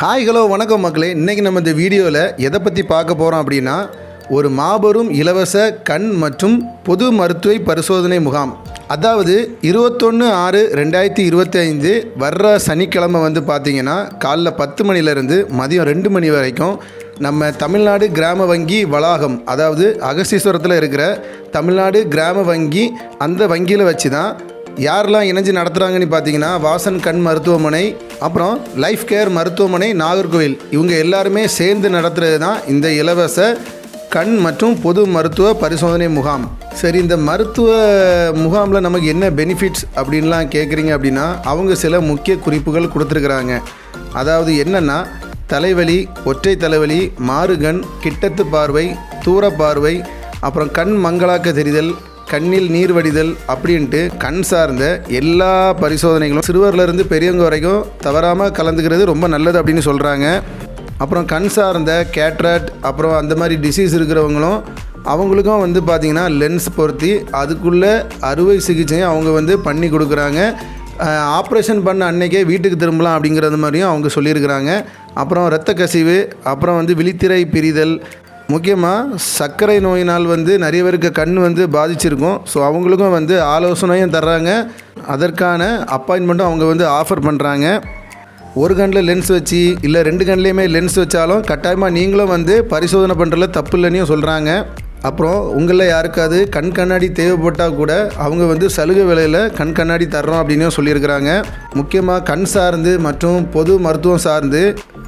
Hi hello வணக்கம் மக்களே. இன்றைக்கி நம்ம இந்த வீடியோவில் எதை பற்றி பார்க்க போகிறோம் அப்படின்னா ஒரு மாபெரும் இலவச கண் மற்றும் பொது மருத்துவ பரிசோதனை முகாம். அதாவது இருபத்தொன்று ஆறு ரெண்டாயிரத்தி இருபத்தி ஐந்து வர்ற சனிக்கிழமை வந்து பார்த்திங்கன்னா காலைல பத்து மணிலேருந்து மதியம் ரெண்டு மணி வரைக்கும் நம்ம தமிழ்நாடு கிராம வங்கி வளாகம் அதாவது அகஸ்தீஸ்வரத்தில் இருக்கிற தமிழ்நாடு கிராம வங்கி அந்த வங்கியில் வச்சு தான் யாரெல்லாம் இணைஞ்சு நடத்துகிறாங்கன்னு பார்த்தீங்கன்னா வாசன் கண் மருத்துவமனை அப்புறம் லைஃப் கேர் மருத்துவமனை நாகர்கோவில். இவங்க எல்லாருமே சேர்ந்து நடத்துகிறது தான் இந்த இலவச கண் மற்றும் பொது மருத்துவ பரிசோதனை முகாம். சரி இந்த மருத்துவ முகாமில் நமக்கு என்ன பெனிஃபிட்ஸ் அப்படின்லாம் கேட்குறீங்க அப்படின்னா அவங்க சில முக்கிய குறிப்புகள் கொடுத்துருக்குறாங்க. அதாவது என்னென்னா தலைவலி ஒற்றை தலைவலி மாறுகண் கிட்டத்து பார்வை தூர பார்வை அப்புறம் கண் மங்களாக்க தெரிதல் கண்ணில் நீர் வடிதல் அப்படின்ட்டு கண் சார்ந்த எல்லா பரிசோதனைகளும் சிறுவர்லேருந்து பெரியவங்க வரைக்கும் தவறாமல் கலந்துக்கிறது ரொம்ப நல்லது அப்படின்னு சொல்கிறாங்க அப்புறம் கண் சார்ந்த கேட்ராட் அப்புறம் அந்த மாதிரி டிசீஸ் இருக்கிறவங்களும் அவங்களுக்கும் வந்து பார்த்திங்கன்னா லென்ஸ் பொருத்தி அதுக்குள்ளே அறுவை சிகிச்சையும் அவங்க வந்து பண்ணி கொடுக்குறாங்க. ஆப்ரேஷன் பண்ண அன்னைக்கே வீட்டுக்கு திரும்பலாம் அப்படிங்கிறது மாதிரியும் அவங்க சொல்லியிருக்கிறாங்க. அப்புறம் இரத்த கசிவு அப்புறம் வந்து விழித்திரை பிரிதல் முக்கியமாக சர்க்கரை நோயினால் வந்து நிறைய பேருக்கு கண் வந்து பாதிச்சிருக்கும். ஸோ அவங்களுக்கும் வந்து ஆலோசனையும் தர்றாங்க. அதற்கான அப்பாயின்மெண்ட்டும் அவங்க வந்து ஆஃபர் பண்ணுறாங்க ஒரு கண்ணில் லென்ஸ் வச்சு இல்லை ரெண்டு கண்லேயுமே லென்ஸ் வச்சாலும் கட்டாயமாக நீங்களும் வந்து பரிசோதனை பண்ணுறதுல தப்பு இல்லைன்னு சொல்கிறாங்க அப்புறம் உங்களில் யாருக்காவது கண் கண்ணாடி தேவைப்பட்டால் கூட அவங்க வந்து சலுகை விலையில் கண் கண்ணாடி தர்றோம் அப்படின்னு சொல்லியிருக்கிறாங்க. முக்கியமாக கண் சார்ந்து மற்றும் பொது மருத்துவம் சார்ந்து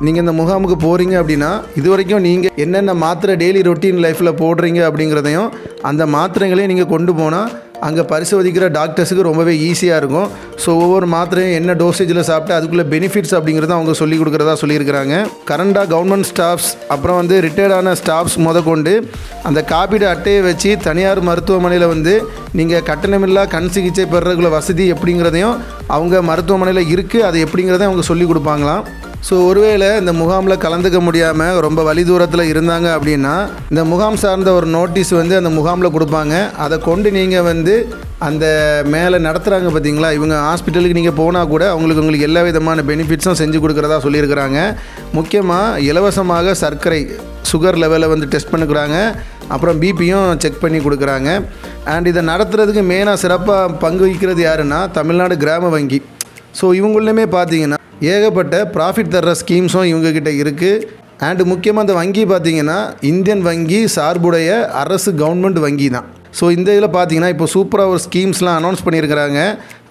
நீங்கள் இந்த முகாமுக்கு போகிறீங்க அப்படின்னா இது வரைக்கும் நீங்கள் என்னென்ன மாத்திரை டெய்லி ரொட்டீன் லைஃப்பில் போடுறீங்க அப்படிங்கிறதையும் அந்த மாத்திரைகளையும் நீங்கள் கொண்டு போனால் அங்கே பரிசோதிக்கிற டாக்டர்ஸுக்கு ரொம்பவே ஈஸியாக இருக்கும். ஸோ ஒவ்வொரு மாத்திரையும் என்ன டோசேஜில் சாப்பிட்டு அதுக்குள்ளே பெனிஃபிட்ஸ் அப்படிங்கிறத அவங்க சொல்லி கொடுக்குறதா சொல்லியிருக்கிறாங்க. கரண்டாக கவர்மெண்ட் ஸ்டாஃப்ஸ் அப்புறம் வந்து ரிட்டையர்டான ஸ்டாஃப்ஸ் முதற்கொண்டு அந்த காப்பீடு அட்டையை வச்சு தனியார் மருத்துவமனையில் வந்து நீங்கள் கட்டணமில்லா கண் சிகிச்சை பெறக்குள்ள வசதி எப்படிங்கிறதையும் அவங்க மருத்துவமனையில் இருக்குது அது எப்படிங்கிறதையும் அவங்க சொல்லி கொடுப்பாங்களாம். ஸோ ஒருவேளை இந்த முகாமில் கலந்துக்க முடியாமல் ரொம்ப வழி தூரத்தில் இருந்தாங்க அப்படின்னா இந்த முகாம் சார்ந்த ஒரு நோட்டீஸ் வந்து அந்த முகாமில் கொடுப்பாங்க. அதை கொண்டு நீங்கள் வந்து அந்த மேலே நடத்துகிறாங்க பார்த்தீங்களா இவங்க ஹாஸ்பிட்டலுக்கு நீங்கள் போனால் கூட அவங்களுக்கு உங்களுக்கு எல்லா விதமான பெனிஃபிட்ஸும் செஞ்சு கொடுக்குறதா சொல்லியிருக்கிறாங்க. முக்கியமாக இலவசமாக சர்க்கரை சுகர் லெவலை வந்து டெஸ்ட் பண்ணிக்கிறாங்க. அப்புறம் பிபியும் செக் பண்ணி கொடுக்குறாங்க. அண்ட் இதை நடத்துறதுக்கு மெயினாக சிறப்பாக பங்கு வகிக்கிறது யாருன்னா தமிழ்நாடு கிராம வங்கி. ஸோ இவங்களுமே பார்த்தீங்கன்னா ஏகப்பட்ட ப்ராஃபிட் தர்ற ஸ்கீம்ஸும் இவங்கக்கிட்ட இருக்குது அண்டு முக்கியமாக இந்த வங்கி பார்த்தீங்கன்னா இந்தியன் வங்கி சார்புடைய அரசு கவர்மெண்ட் வங்கி தான். ஸோ இந்த இதில் பார்த்தீங்கன்னா இப்போ சூப்பராக ஒரு ஸ்கீம்ஸ்லாம் அனௌன்ஸ் பண்ணியிருக்கிறாங்க.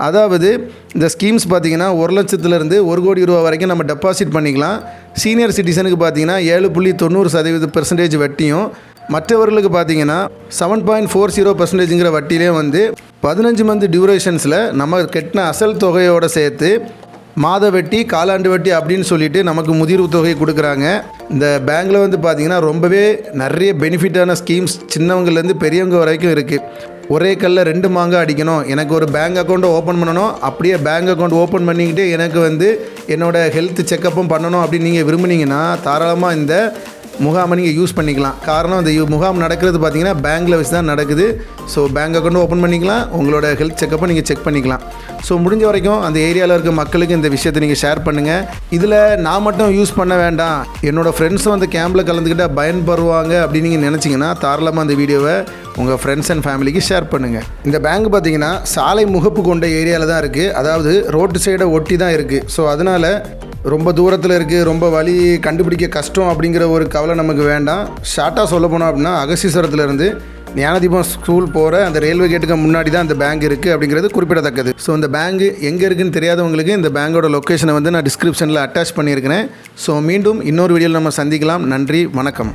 அதாவது இந்த ஸ்கீம்ஸ் பார்த்தீங்கன்னா ஒரு லட்சத்துலேருந்து ஒரு கோடி ரூபா வரைக்கும் நம்ம டெபாசிட் பண்ணிக்கலாம். சீனியர் சிட்டிசனுக்கு பார்த்தீங்கன்னா ஏழு புள்ளி தொண்ணூறு சதவீத பெர்சன்டேஜ் வட்டியும். மற்றவர்களுக்கு பார்த்தீங்கன்னா செவன் பாயிண்ட் ஃபோர் ஜீரோ பர்சன்டேஜுங்கிற வட்டியிலே வந்து பதினஞ்சு மந்த் டியூரேஷன்ஸில் நம்ம கட்டின அசல் தொகையோடு சேர்த்து மாத வட்டி காலாண்டு வட்டி அப்படின்னு சொல்லிட்டு நமக்கு முதிர்வு தொகை கொடுக்குறாங்க. இந்த பேங்க்கில் வந்து பார்த்திங்கன்னா ரொம்பவே நிறைய பெனிஃபிட்டான ஸ்கீம்ஸ் சின்னவங்கலேருந்து பெரியவங்க வரைக்கும் இருக்குது ஒரே கல்லில் ரெண்டு மாங்காய் அடிக்கணும். எனக்கு ஒரு பேங்க் அக்கௌண்ட்டை ஓப்பன் பண்ணணும். அப்படியே பேங்க் அக்கௌண்ட் ஓப்பன் பண்ணிக்கிட்டு எனக்கு வந்து என்னோடய ஹெல்த் செக்கப்பும் பண்ணணும் அப்படின்னு நீங்கள் விரும்புனீங்கன்னா தாராளமாக இந்த முகாமை நீங்கள் யூஸ் பண்ணிக்கலாம். காரணம் அந்த யு- முகாம் நடக்கிறது பார்த்தீங்கன்னா பேங்க்கில் வச்சு தான் நடக்குது. ஸோ பேங்க் அக்கௌண்ட் ஓப்பன் பண்ணிக்கலாம். உங்களோட ஹெல்த் செக்கப்பை நீங்கள் செக் பண்ணிக்கலாம். ஸோ முடிஞ்ச வரைக்கும் அந்த ஏரியாவில் இருக்க மக்களுக்கு இந்த விஷயத்தை நீங்கள் ஷேர் பண்ணுங்கள் இதில் நான் மட்டும் யூஸ் பண்ண வேண்டாம். என்னோடய ஃப்ரெண்ட்ஸும் அந்த கேம்பில் கலந்துக்கிட்டால் பயன்பெறுவாங்க அப்படின்னு நீங்கள் நினச்சிங்கன்னா தாராளமாக அந்த வீடியோவை உங்கள் ஃப்ரெண்ட்ஸ் அண்ட் ஃபேமிலிக்கு ஷேர் பண்ணுங்கள் இந்த பேங்க் பார்த்தீங்கன்னா சாலை முகப்பு கொண்ட ஏரியாவில் தான் இருக்குது அதாவது ரோட்டு சைடை ஒட்டி தான் இருக்குது ஸோ அதனால் ரொம்ப தூரத்தில் இருக்குது ரொம்ப வழி கண்டுபிடிக்க கஷ்டம் அப்படிங்கிற ஒரு கவலை நமக்கு வேண்டாம். ஷார்ட்டாக சொல்ல போனோம் அப்படின்னா அகசீஸ்வரத்துலேருந்து ஞானதீபம் ஸ்கூல் போகிற அந்த ரயில்வே கேட்டுக்கு முன்னாடி தான் அந்த பேங்க் இருக்குது அப்படிங்கிறது குறிப்பிடத்தக்கது. ஸோ இந்த பேங்க் எங்கே இருக்குன்னு தெரியாதவங்களுக்கு இந்த பேங்கோட லொக்கேஷனை வந்து நான் டிஸ்கிரிப்ஷனில் அட்டாச் பண்ணியிருக்கிறேன். ஸோ மீண்டும் இன்னொரு வீடியோவில் நம்ம சந்திக்கலாம். நன்றி வணக்கம்.